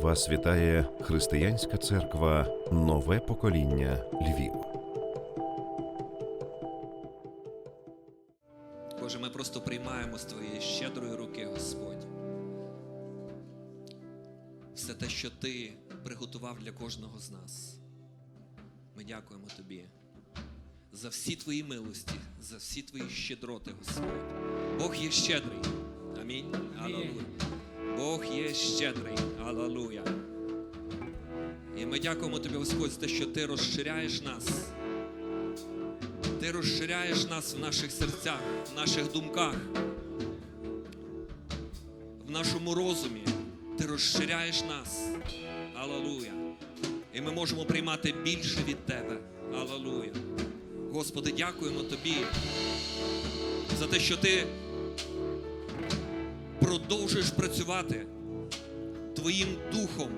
Вас вітає Християнська церква Нове покоління Львів. Боже, ми просто приймаємо з Твоєї щедрої руки, Господь. Все те, що Ти приготував для кожного з нас. Ми дякуємо Тобі за всі Твої милості, за всі Твої щедроти, Господь. Бог є щедрий. Амінь. Аллилуйя. Бог є щедрий. Аллилуйя. І ми дякуємо Тобі, Господь, за те, що Ти розширяєш нас. Ти розширяєш нас в наших серцях, в наших думках, в нашому розумі. Ти розширяєш нас. Аллилуйя. І ми можемо приймати більше від Тебе. Аллилуйя. Господи, дякуємо Тобі за те, що Ти продовжуєш працювати Твоїм духом.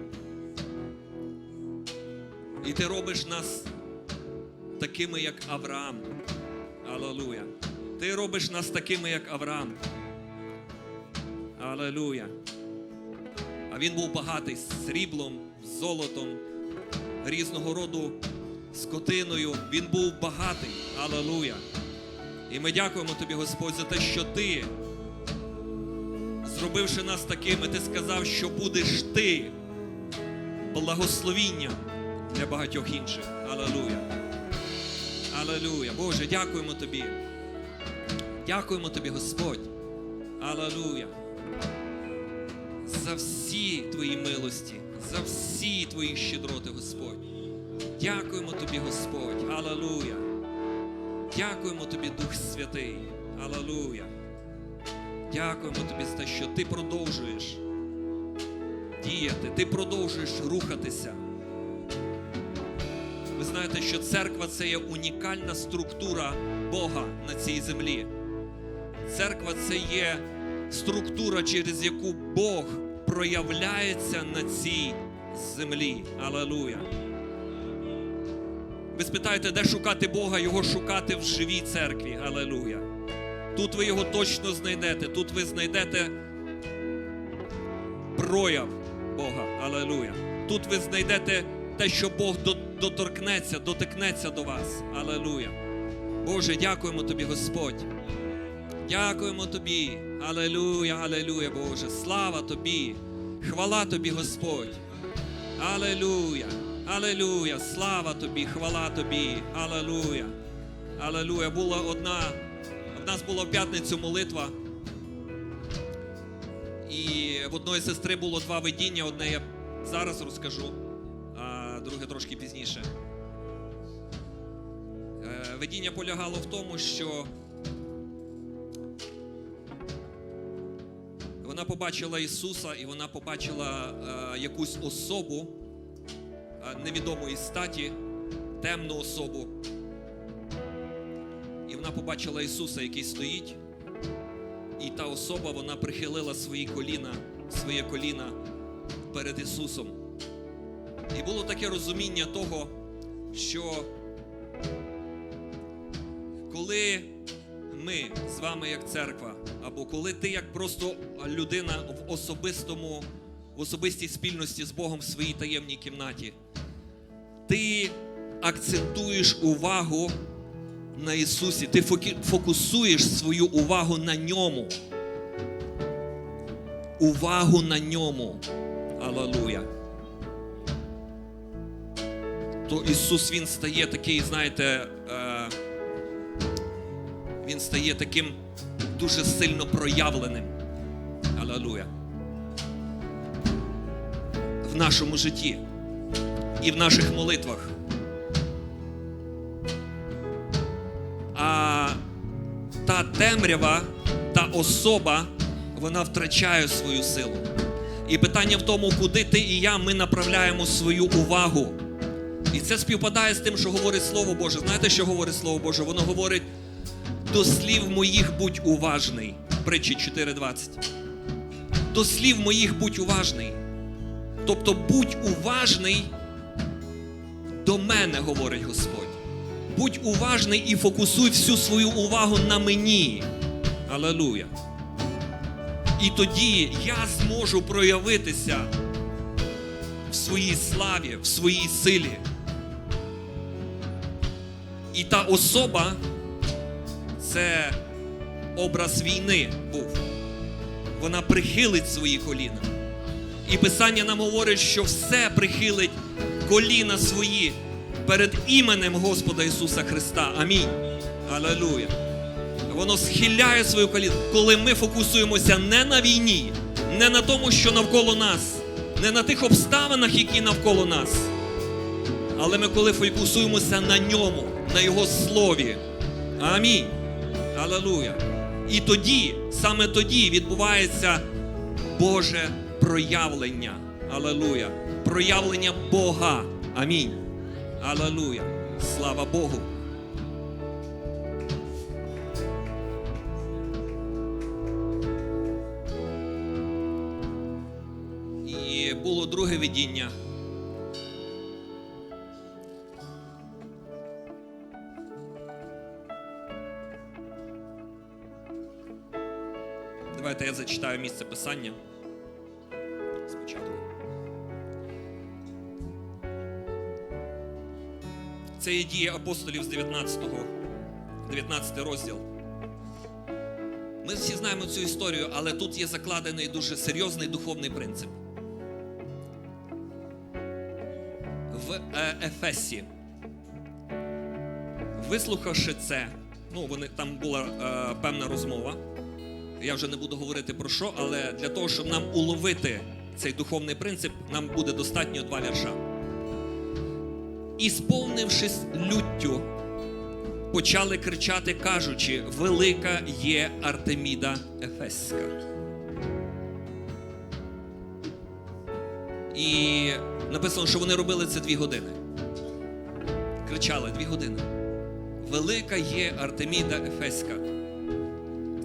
І ти робиш нас такими, як Авраам. Аллилуйя. Ти робиш нас такими, як Авраам. Аллилуйя. А він був багатий сріблом, золотом, різного роду скотиною. Він був багатий. Аллилуйя. І ми дякуємо тобі, Господь, за те, що ти, зробивши нас такими, ти сказав, що будеш ти благословінням для багатьох інших. Аллилуйя. Аллилуйя. Боже, дякуємо Тобі. Дякуємо Тобі, Господь. Аллилуйя. За всі Твої милості, за всі Твої щедроти, Господь. Дякуємо Тобі, Господь. Аллилуйя. Дякуємо Тобі, Дух Святий. Аллилуйя. Дякуємо Тобі за те, що Ти продовжуєш діяти, Ти продовжуєш рухатися. Ви знаєте, що церква це є унікальна структура Бога на цій землі. Церква це є структура, через яку Бог проявляється на цій землі. Алелуя. Ви спитаєте, де шукати Бога, його шукати в живій церкві. Алелуя. Тут ви його точно знайдете. Тут ви знайдете прояв Бога. Алелуя. Тут ви знайдете те, що Бог доторкнеться, дотикнеться до вас. Алелуя. Боже, дякуємо Тобі, Господь. Дякуємо Тобі. Алелуя, алелуя, Боже. Слава Тобі. Хвала Тобі, Господь. Алелуя. Алелуя. Слава Тобі, хвала Тобі. Алелуя. Алелуя. Була одна, нас була в п'ятницю молитва. І в одної сестри було два видіння. Одне я зараз розкажу а друге трошки пізніше. Е, Видіння полягало в тому, що вона побачила Ісуса і вона побачила е, якусь особу е, невідомої статі, темну особу. Вона побачила Ісуса, який стоїть, і та особа вона прихилила свої коліна, своє коліна перед Ісусом. І було таке розуміння того, що коли ми з вами як церква, або коли ти як просто людина в особистому, в особистій спільності з Богом в своїй таємній кімнаті, ти акцентуєш увагу на Ісусі, ти фокусуєш свою увагу на ньому. Увагу на ньому. Аллилуйя то Ісус Він стає такий, знаєте, е, Він стає таким дуже сильно проявленим. Аллилуйя. В нашому житті і в наших молитвах. Та темрява, та особа, вона втрачає свою силу. І питання в тому, куди ти і я ми направляємо свою увагу. І це співпадає з тим, що говорить Слово Боже. Знаєте, що говорить Слово Боже? Воно говорить: до слів моїх будь уважний. Притчі 4.20. До слів моїх будь уважний. Тобто будь уважний до мене, говорить Господь. Будь уважний і фокусуй всю свою увагу на мені. Алелуя. І тоді я зможу проявитися в своїй славі, в своїй силі. І та особа це образ війни був. Вона прихилить свої коліна. І Писання нам говорить, що все прихилить коліна свої перед іменем Господа Ісуса Христа. Амінь. Алелуя. Воно схиляє свою коліну, коли ми фокусуємося не на війні, не на тому, що навколо нас, не на тих обставинах, які навколо нас. Але ми коли фокусуємося на ньому, на Його слові. Амінь. Алелуя. І тоді, саме тоді відбувається Боже проявлення. Алелуя. Проявлення Бога. Амінь. Алелуя. Слава Богу. І було друге видіння. Давайте я зачитаю місце писання. Це є дії апостолів з 19, 19 розділ. Ми всі знаємо цю історію, але тут є закладений дуже серйозний духовний принцип. В е, Ефесі. Вислухавши це, ну вони там була е, певна розмова. Я вже не буду говорити про що, але для того, щоб нам уловити цей духовний принцип, нам буде достатньо два вірша. І сповнившись люттю, почали кричати, кажучи: Велика є Артеміда Ефеська. І написано, що вони робили це дві години. Кричали дві години. Велика є Артеміда Ефеська.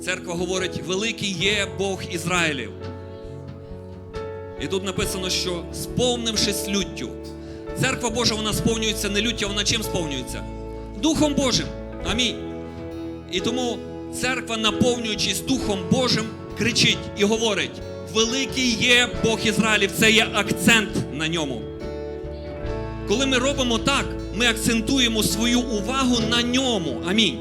Церква говорить, великий є Бог Ізраїлів. І тут написано, що сповнившись люттю. Церква Божа, вона сповнюється не люттю, вона чим сповнюється? Духом Божим. Амінь. І тому церква, наповнюючись Духом Божим, кричить і говорить: Великий є Бог Ізраїлів. Це є акцент на ньому. Коли ми робимо так, ми акцентуємо свою увагу на ньому. Амінь.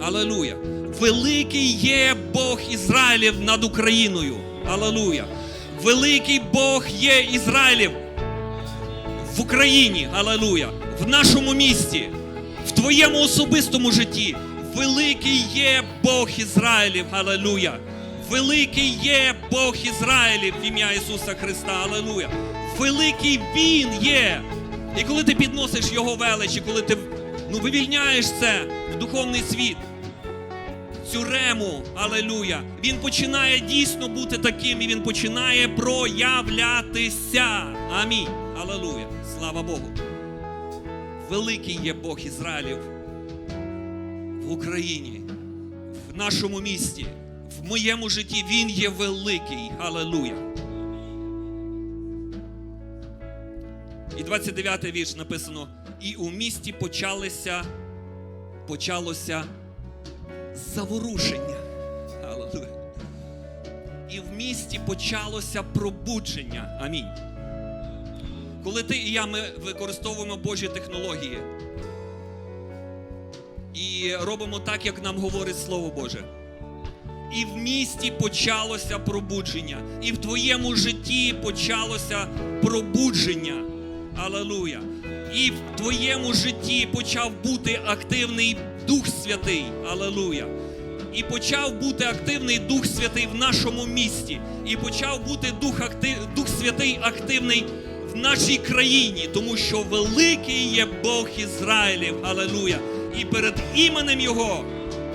Алелуя. Великий є Бог Ізраїлів над Україною. Алелуя. Великий Бог є Ізраїлів в Україні. Алелуя. В нашому місті, в твоєму особистому житті. Великий є Бог Ізраїлів. Алелуя. Великий є Бог Ізраїлів в ім'я Ісуса Христа. Алелуя. Великий Він є. І коли ти підносиш Його величі, коли ти ну, вивільняєш це в духовний світ, цю рему, алелуя, він починає дійсно бути таким, і він починає проявлятися. Амінь. Алелуя. Слава Богу. Великий є Бог Ізраїлів в Україні, в нашому місті, в моєму житті. Він є великий. Алелуя. І 29 вірш написано: і у місті почалися, почалося заворушення. Алілуя. І в місті почалося пробудження. Амінь. Коли ти і я ми використовуємо Божі технології і робимо так, як нам говорить Слово Боже. І в місті почалося пробудження, і в твоєму житті почалося пробудження. Алелуя. І в твоєму житті почав бути активний Дух Святий. Алелуя. І почав бути активний Дух Святий в нашому місті. І почав бути Дух, актив... Дух Святий активний нашій країні, тому що великий є Бог Ізраїлів. Алелуя. І перед іменем Його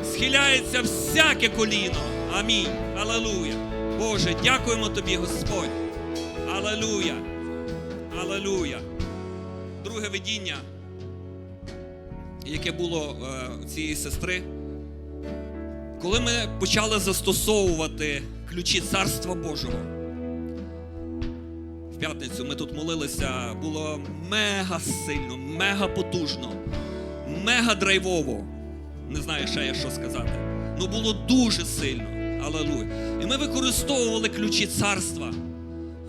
схиляється всяке коліно. Амінь. Алелуя. Боже, дякуємо тобі, Господь. Алелуя. Алелуя. Друге видіння, яке було е, у цієї сестри, коли ми почали застосовувати ключі Царства Божого. П'ятницю ми тут молилися, було мега сильно, мега потужно, мега драйвово. Не знаю ще я що сказати. Ну було дуже сильно. Алелуя. І ми використовували ключі царства.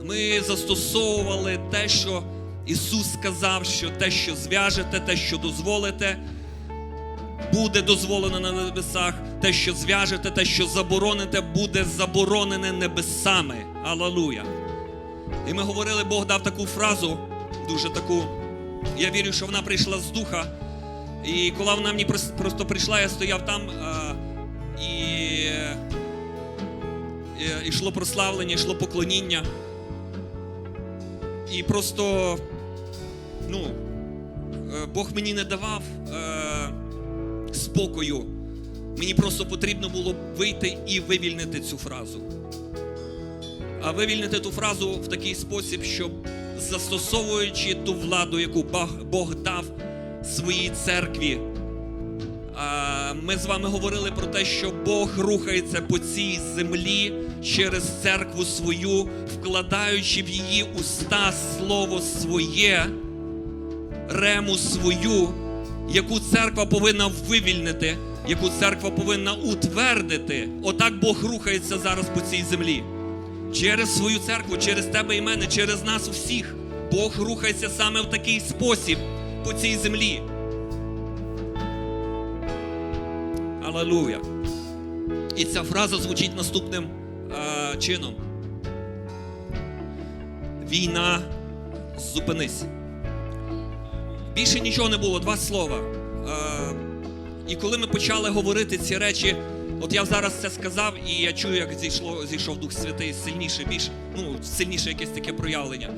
Ми застосовували те, що Ісус сказав, що те, що зв'яжете, те, що дозволите, буде дозволено на небесах, те, що зв'яжете, те, що забороните, буде заборонене небесами. Аллилуйя. І ми говорили, Бог дав таку фразу, дуже таку. Я вірю, що вона прийшла з духа. І коли вона мені просто прийшла, я стояв там і, і йшло прославлення, йшло поклоніння. І просто, ну, е, Бог мені не давав е, спокою. Мені просто потрібно було вийти і вивільнити цю фразу. Вивільнити ту фразу в такий спосіб, щоб застосовуючи ту владу, яку Бог дав своїй церкві. Ми з вами говорили про те, що Бог рухається по цій землі через церкву свою, вкладаючи в її уста слово своє, рему свою, яку церква повинна вивільнити, яку церква повинна утвердити. Отак Бог рухається зараз по цій землі. Через свою церкву, через тебе і мене, через нас усіх. Бог рухається саме в такий спосіб по цій землі. Аллилуйя. І ця фраза звучить наступним е, чином. Війна, зупинись. Більше нічого не було, два слова. Е, і коли ми почали говорити ці речі, от я зараз це сказав, і я чую, як зійшло, зійшов Дух Святий сильніше, більш, ну, сильніше якесь таке проявлення.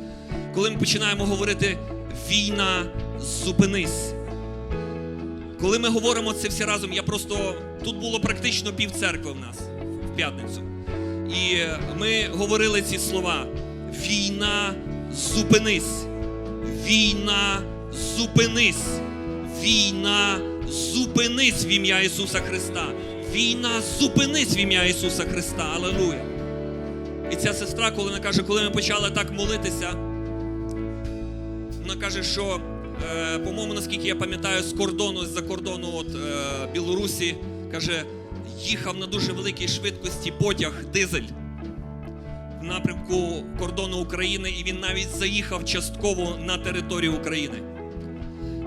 Коли ми починаємо говорити війна, зупинись. Коли ми говоримо це всі разом, я просто тут було практично пів церкви в нас в п'ятницю. І ми говорили ці слова: війна, зупинись, війна, зупинись, війна, зупинись в ім'я Ісуса Христа. Війна, зупинись в ім'я Ісуса Христа. Алелуя. І ця сестра, коли вона каже, коли ми почали так молитися, вона каже, що, е, по-моєму, наскільки я пам'ятаю, з кордону, з-за кордону от, е, Білорусі, каже, їхав на дуже великій швидкості потяг дизель в напрямку кордону України, і він навіть заїхав частково на територію України.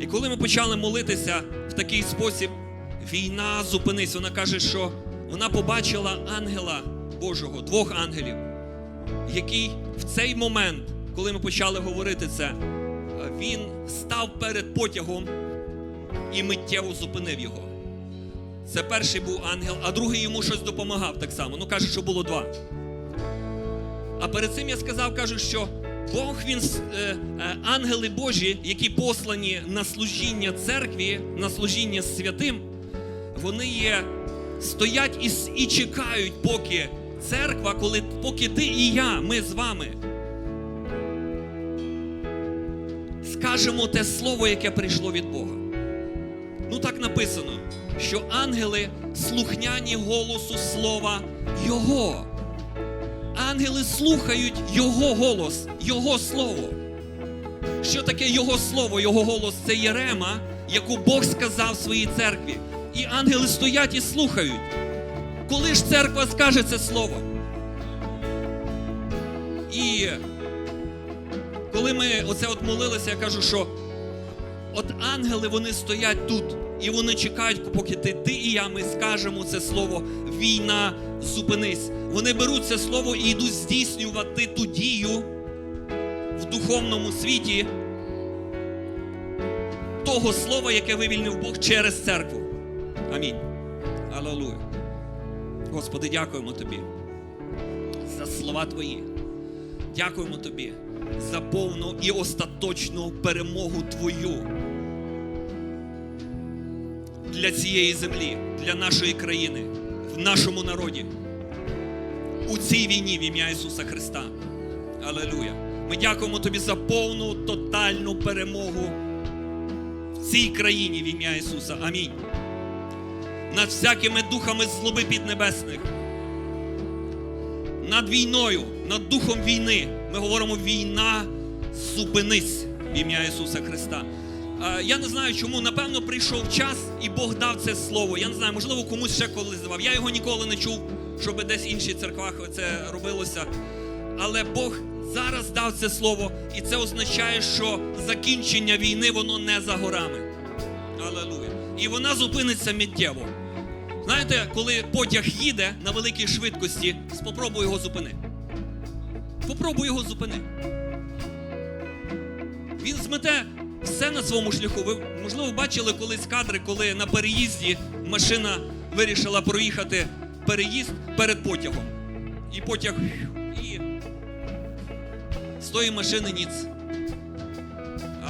І коли ми почали молитися в такий спосіб, війна зупинись. Вона каже, що вона побачила ангела Божого, двох ангелів, який в цей момент, коли ми почали говорити це, він став перед потягом і миттєво зупинив його. Це перший був ангел, а другий йому щось допомагав так само. Ну каже, що було два. А перед цим я сказав, кажу, що Бог він е, е, ангели Божі, які послані на служіння церкві, на служіння святим, вони є, стоять і, і чекають, поки церква, коли поки ти і я, ми з вами скажемо те слово, яке прийшло від Бога. Ну так написано, що ангели слухняні голосу слова Його. Ангели слухають Його голос, Його слово. Що таке Його слово, Його голос це Єрема, яку Бог сказав своїй церкві. І ангели стоять і слухають. Коли ж церква скаже це слово? І коли ми оце от молилися, я кажу, що от ангели вони стоять тут, і вони чекають, поки ти, ти і я ми скажемо це слово війна, зупинись. Вони беруть це слово і йдуть здійснювати ту дію в духовному світі того слова, яке вивільнив Бог через церкву. Амінь. Аллилуйя. Господи, дякуємо Тобі за слова Твої. Дякуємо Тобі за повну і остаточну перемогу Твою для цієї землі, для нашої країни, в нашому народі, у цій війні в ім'я Ісуса Христа. Алелуя. Ми дякуємо Тобі за повну тотальну перемогу в цій країні в ім'я Ісуса. Амінь. Над всякими духами злоби піднебесних. Над війною, над духом війни. Ми говоримо війна, зупинись в ім'я Ісуса Христа. Е, Я не знаю, чому, напевно, прийшов час і Бог дав це слово. Я не знаю, можливо, комусь ще колись давав. Я його ніколи не чув, щоб десь в інших церквах це робилося. Але Бог зараз дав це слово, і це означає, що закінчення війни воно не за горами. Алелуя. І вона зупиниться миттєво. Знаєте, коли потяг їде на великій швидкості, спробуй його зупини. Попробуй його зупини. Він змете все на своєму шляху. Ви, можливо, бачили колись кадри, коли на переїзді машина вирішила проїхати переїзд перед потягом. І потяг. І з тої машини ніц.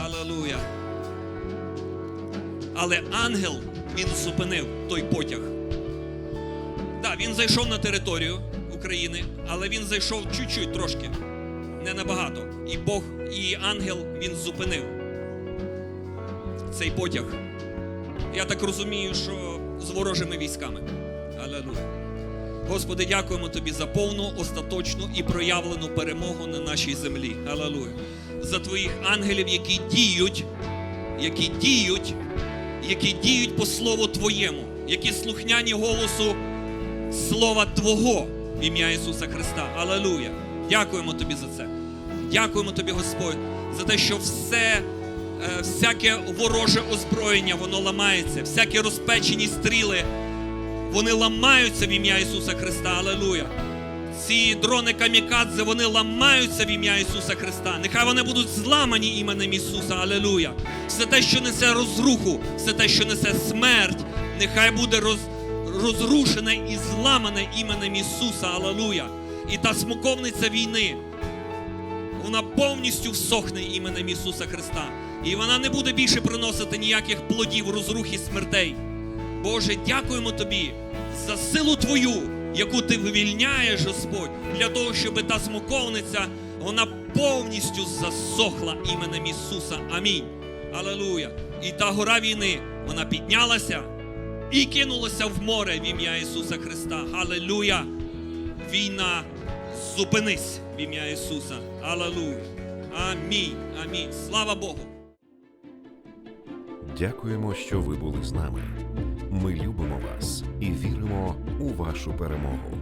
Алелуя. Але ангел він зупинив той потяг. Так, він зайшов на територію України, але він зайшов чуть-чуть трошки, не набагато. І Бог, і ангел він зупинив цей потяг. Я так розумію, що з ворожими військами. Алелуя. Господи, дякуємо Тобі за повну, остаточну і проявлену перемогу на нашій землі. Алелуя. За Твоїх ангелів, які діють, які діють, які діють по слову Твоєму, які слухняні голосу Слова Твого в ім'я Ісуса Христа. Алелуя. Дякуємо Тобі за це. Дякуємо Тобі, Господь, за те, що все, е, всяке вороже озброєння, воно ламається, всякі розпечені стріли, вони ламаються в ім'я Ісуса Христа. Алелуя. Ці дрони камікадзе, вони ламаються в ім'я Ісуса Христа. Нехай вони будуть зламані іменем Ісуса. Алелуя. Все те, що несе розруху, все те, що несе смерть, нехай буде роз, розрушене і зламане іменем Ісуса. Алелуя. І та смоковниця війни, вона повністю всохне іменем Ісуса Христа. І вона не буде більше приносити ніяких плодів розрухи смертей. Боже, дякуємо Тобі за силу Твою, яку Ти вивільняєш, Господь, для того, щоб та смоковниця вона повністю засохла іменем Ісуса. Амінь. Алелуя. І та гора війни, вона піднялася і кинулося в море в ім'я Ісуса Христа. Алелуя. Війна, зупинись в ім'я Ісуса. Алелуя. Амінь. Амінь. Слава Богу. Дякуємо, що ви були з нами. Ми любимо вас і віримо у вашу перемогу.